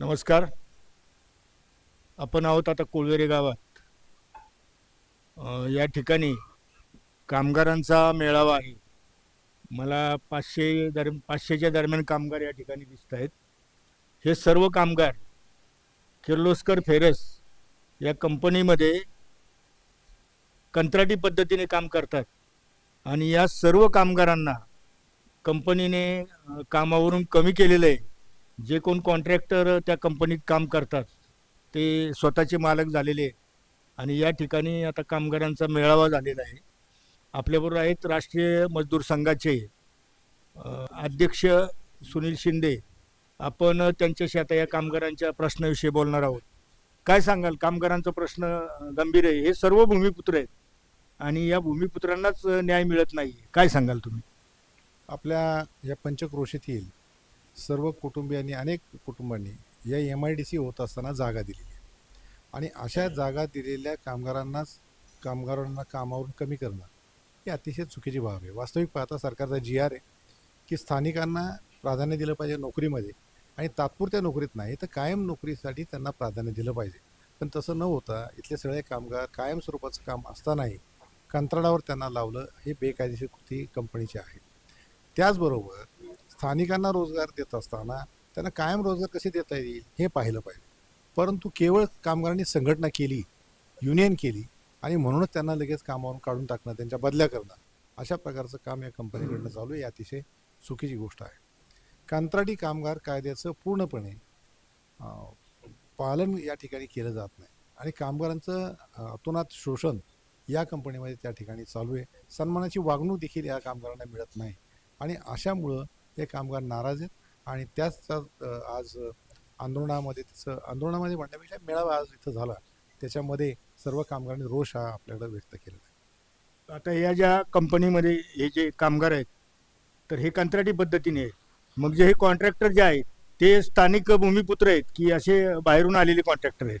नमस्कार. आपण आहोत आता कोळवेरे गावात. या ठिकाणी कामगारांचा मेळावा आहे. मला पाचशे दरम पाचशेच्या दरम्यान कामगार या ठिकाणी दिसत आहेत. हे सर्व कामगार किर्लोस्कर फेरस या कंपनीमध्ये कंत्राटी पद्धतीने काम करतात. आणि या सर्व कामगारांना कंपनीने कामावरून कमी केलेलं आहे. जे कोण कॉन्ट्रॅक्टर त्या कंपनीत काम करतात ते स्वतःचे मालक झालेले आणि या ठिकाणी आता कामगारांचा मेळावा झालेला आहे. आपल्याबरोबर आहेत राष्ट्रीय मजदूर संघाचे अध्यक्ष सुनील शिंदे. आपण त्यांच्याशी आता या कामगारांच्या प्रश्नाविषयी बोलणार आहोत. काय सांगाल? कामगारांचा प्रश्न गंभीर आहे. हे सर्व भूमिपुत्र आहेत. आणि या भूमिपुत्रांनाच न्याय मिळत नाही काय सांगाल तुम्ही? आपल्या या पंचक्रोशीतील सर्व कुटुंबियांनी अनेक कुटुंबांनी या एम आय डी सी होत असताना जागा दिलेली आहे आणि अशा जागा दिलेल्या कामगारांनाच कामगारांना कामावरून कमी करणं ही अतिशय चुकीची बाब आहे. वास्तविक पाहता सरकारचा जी आर आहे की स्थानिकांना प्राधान्य दिलं पाहिजे नोकरीमध्ये आणि तात्पुरत्या नोकरीत नाही तर कायम नोकरीसाठी त्यांना प्राधान्य दिलं पाहिजे. पण तसं न होता इथले सगळे कामगार कायम स्वरूपाचं काम असतानाही कंत्राडावर त्यांना लावलं हे बेकायदेशीर कृती कंपनीची आहे. त्याचबरोबर स्थानिकांना रोजगार देत असताना त्यांना कायम रोजगार कसे देता येईल हे पाहिलं पाहिजे. परंतु केवळ कामगारांनी संघटना केली युनियन केली आणि म्हणूनच त्यांना लगेच कामावरून काढून टाकणं त्यांच्या बदल्या करणं अशा प्रकारचं काम या कंपनीकडनं चालू आहे. अतिशय चुकीची गोष्ट आहे. कंत्राटी कामगार कायद्याचं पूर्णपणे पालन या ठिकाणी केलं जात नाही आणि कामगारांचं अतोनात शोषण या कंपनीमध्ये त्या ठिकाणी चालू आहे. सन्मानाची वागणूक देखील या कामगारांना मिळत नाही आणि अशामुळं हे कामगार नाराज आहेत. आणि त्याच आज आंदोलनामध्ये त्याचं आंदोलनामध्ये म्हणण्यापेक्षा मेळावा आज इथं झाला. त्याच्यामध्ये सर्व कामगारांनी रोष हा आपल्याकडे व्यक्त केलेला आहे. आता या ज्या कंपनीमध्ये हे जे कामगार आहेत तर हे कंत्राटी पद्धतीने आहेत. मग जे हे कॉन्ट्रॅक्टर जे आहेत ते स्थानिक भूमिपुत्र आहेत की असे बाहेरून आलेले कॉन्ट्रॅक्टर आहेत?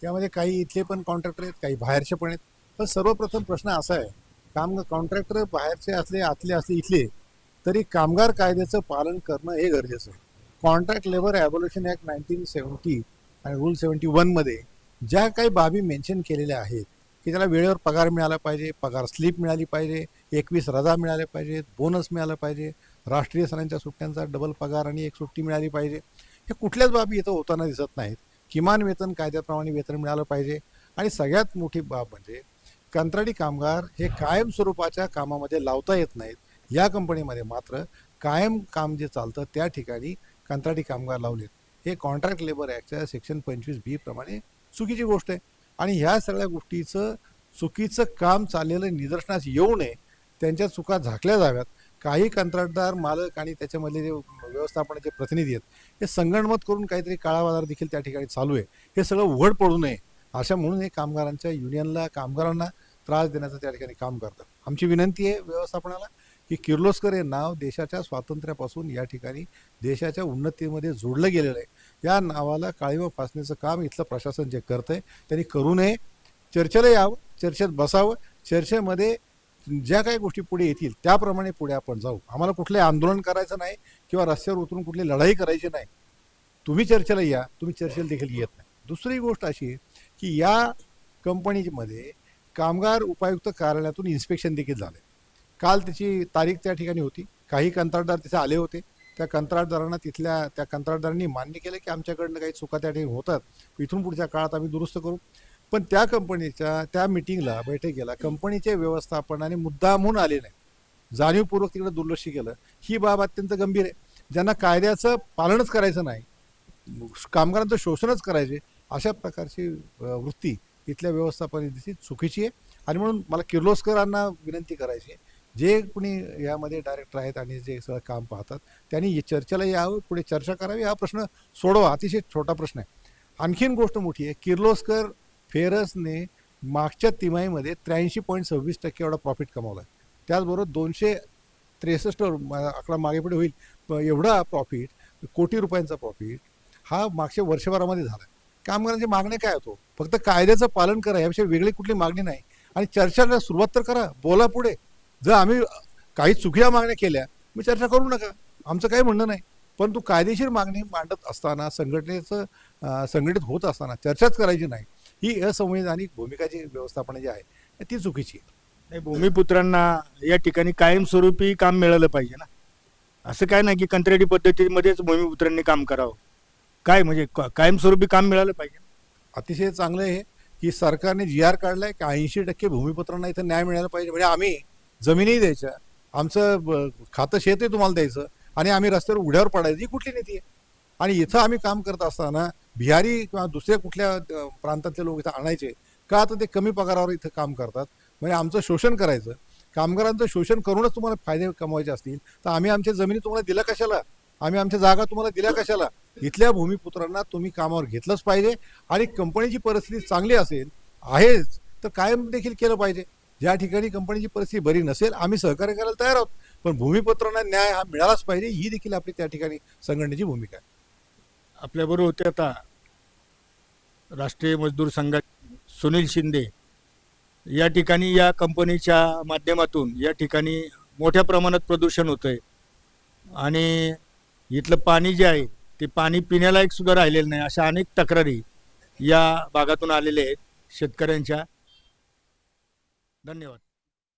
त्यामध्ये काही इथले पण कॉन्ट्रॅक्टर आहेत काही बाहेरचे पण आहेत. पण सर्वप्रथम प्रश्न असा आहे काम कॉन्ट्रॅक्टर बाहेरचे असले आतले असले इथले तरी कामगार कायद्याचं पालन करणं हे गरजेचं आहे. Contract labour abolition act nineteen seventy आणि रूल सेवन्टी वनमध्ये ज्या काही बाबी मेन्शन केलेल्या आहेत की त्याला वेळेवर पगार मिळाला पाहिजे पगार स्लिप मिळाली पाहिजे एकवीस रजा मिळाल्या पाहिजेत बोनस मिळाला पाहिजे राष्ट्रीय सणांच्या सुट्ट्यांचा डबल पगार आणि एक सुट्टी मिळाली पाहिजे हे कुठल्याच बाबी इथं होताना दिसत नाहीत. किमान वेतन कायद्याप्रमाणे वेतन मिळालं पाहिजे. आणि सगळ्यात मोठी बाब म्हणजे कंत्राटी कामगार हे कायम स्वरूपाच्या कामामध्ये लावता येत नाहीत. या कंपनीमध्ये मात्र कायम काम जे चालतं त्या ठिकाणी कंत्राटी कामगार लावलेत. हे कॉन्ट्रॅक्ट लेबर ॲक्टच्या सेक्शन पंचवीस बी प्रमाणे चुकीची गोष्ट आहे. आणि ह्या सगळ्या गोष्टीचं चुकीचं काम चाललेलं निदर्शनास येऊ नये त्यांच्या चुका झाकल्या जाव्यात. काही कंत्राटदार मालक आणि त्याच्यामधले जे व्यवस्थापनाचे प्रतिनिधी आहेत हे संगणमत करून काहीतरी काळा बाजार देखील त्या ठिकाणी चालू आहे. हे सगळं उघड पडू नये. अशा म्हणून हे कामगारांच्या युनियनला कामगारांना त्रास देण्याचं त्या ठिकाणी काम करतात. आमची विनंती आहे व्यवस्थापनाला की किर्लोस्कर हे नाव देशाच्या स्वातंत्र्यापासून या ठिकाणी देशाच्या उन्नतीमध्ये जोडलं गेलेलं आहे. या नावाला काळीमा फासण्याचं काम इथलं प्रशासन जे करतंय त्यांनी करू नये. चर्चेला यावं चर्चेत बसावं. चर्चेमध्ये ज्या काही गोष्टी पुढे येतील त्याप्रमाणे पुढे आपण जाऊ. आम्हाला कुठले आंदोलन करायचं नाही किंवा रस्त्यावर उतरून कुठली लढाई करायची नाही. तुम्ही चर्चेला या तुम्ही चर्चेला देखील येत नाही. दुसरी गोष्ट अशी आहे की या कंपनीमध्ये कामगार उपायुक्त कार्यालयातून इन्स्पेक्शन देखील झाले काल त्याची तारीख त्या ठिकाणी होती. काही कंत्राटदार तिथे आले होते. त्या कंत्राटदारांना तिथल्या त्या कंत्राटदारांनी मान्य केलं की आमच्याकडनं काही चुका त्या ठिकाणी होतात. इथून पुढच्या काळात आम्ही दुरुस्त करू. पण त्या कंपनीच्या त्या मिटिंगला बैठकीला कंपनीचे व्यवस्थापनाने मुद्दामहून आले नाही जाणीवपूर्वक तिकडे दुर्लक्ष केलं. ही बाब अत्यंत गंभीर आहे. ज्यांना कायद्याचं पालनच करायचं नाही कामगारांचं शोषणच करायचे अशा प्रकारची वृत्ती इथल्या व्यवस्थापनेची चुकीची आहे. आणि म्हणून मला किर्लोस्करांना विनंती करायची आहे, जे कुणी यामध्ये डायरेक्टर आहेत आणि जे सगळं काम पाहतात त्यांनी चर्चेला यावं पुढे चर्चा करावी हा प्रश्न सोडवा. अतिशय छोटा प्रश्न आहे. आणखीन गोष्ट मोठी आहे किर्लोस्कर फेरसने मागच्या तिमाहीमध्ये त्र्याऐंशी पॉईंट सव्वीस टक्के एवढा प्रॉफिट कमावला. आहे त्याचबरोबर दोनशे त्रेसष्ट आकडा मागे पुढे होईल एवढा प्रॉफिट कोटी रुपयांचा प्रॉफिट हा मागच्या वर्षभरामध्ये झाला. आहे कामगारांची मागणी काय होतो? फक्त कायद्याचं पालन करा याविषयी वेगळी कुठली मागणी नाही. आणि चर्चेला सुरुवात तर करा बोला पुढे. जर आम्ही काही चुकीच्या मागण्या केल्या मग चर्चा करू नका. आमचं काही म्हणणं नाही. परंतु कायदेशीर मागणी मांडत असताना संघटनेचं संघटित होत असताना चर्चाच करायची नाही. ही असंवैधानिक भूमिका जी व्यवस्थापन जी आहे ती चुकीची आहे. भूमिपुत्रांना या ठिकाणी कायमस्वरूपी काम मिळालं पाहिजे ना. असं काय नाही की कंत्राटी पद्धतीमध्येच भूमिपुत्रांनी काम करावं. काय म्हणजे कायमस्वरूपी काम मिळालं पाहिजे? अतिशय चांगलं आहे की सरकारने जी आर काढलाय की ऐंशी टक्के भूमिपुत्रांना इथं न्याय मिळाला पाहिजे. म्हणजे आम्ही जमिनी द्यायच्या. आमचं खातं शेत आहे तुम्हाला द्यायचं. आणि आम्ही रस्त्यावर उड्यावर पडायची. ही कुठली नीती आहे? आणि इथं आम्ही काम करत असताना बिहारी किंवा दुसऱ्या कुठल्या प्रांतातले लोक इथं आणायचे का तर ते कमी पगारावर इथं काम करतात. म्हणजे आमचं शोषण करायचं. कामगारांचं शोषण करूनच तुम्हाला फायदे कमवायचे असतील तर आम्ही आमच्या जमिनी तुम्हाला दिल्या कशाला? आम्ही आमच्या जागा तुम्हाला दिल्या कशाला? इथल्या भूमिपुत्रांना तुम्ही कामावर घेतलंच पाहिजे आणि कंपनीची परिस्थिती चांगली असेल आहेच तर कायम देखील केलं पाहिजे. ज्या ठिकाणी कंपनीची परिस्थिती बरी नसेल आम्ही सहकार्य करायला तयार आहोत. पण भूमिपत्रांना न्याय हा मिळालाच पाहिजे ही देखील आपली त्या ठिकाणी संघटनेची भूमिका आहे. आपल्याबरोबर होते आता राष्ट्रीय मजदूर संघात सुनील शिंदे. या ठिकाणी या कंपनीच्या माध्यमातून या ठिकाणी मोठ्या प्रमाणात प्रदूषण होतं आहे आणि इथलं पाणी जे आहे ते पाणी पिण्यालायक सुद्धा राहिलेलं नाही अशा अनेक तक्रारी या भागातून आलेल्या आहेत शेतकऱ्यांच्या. धन्यवाद.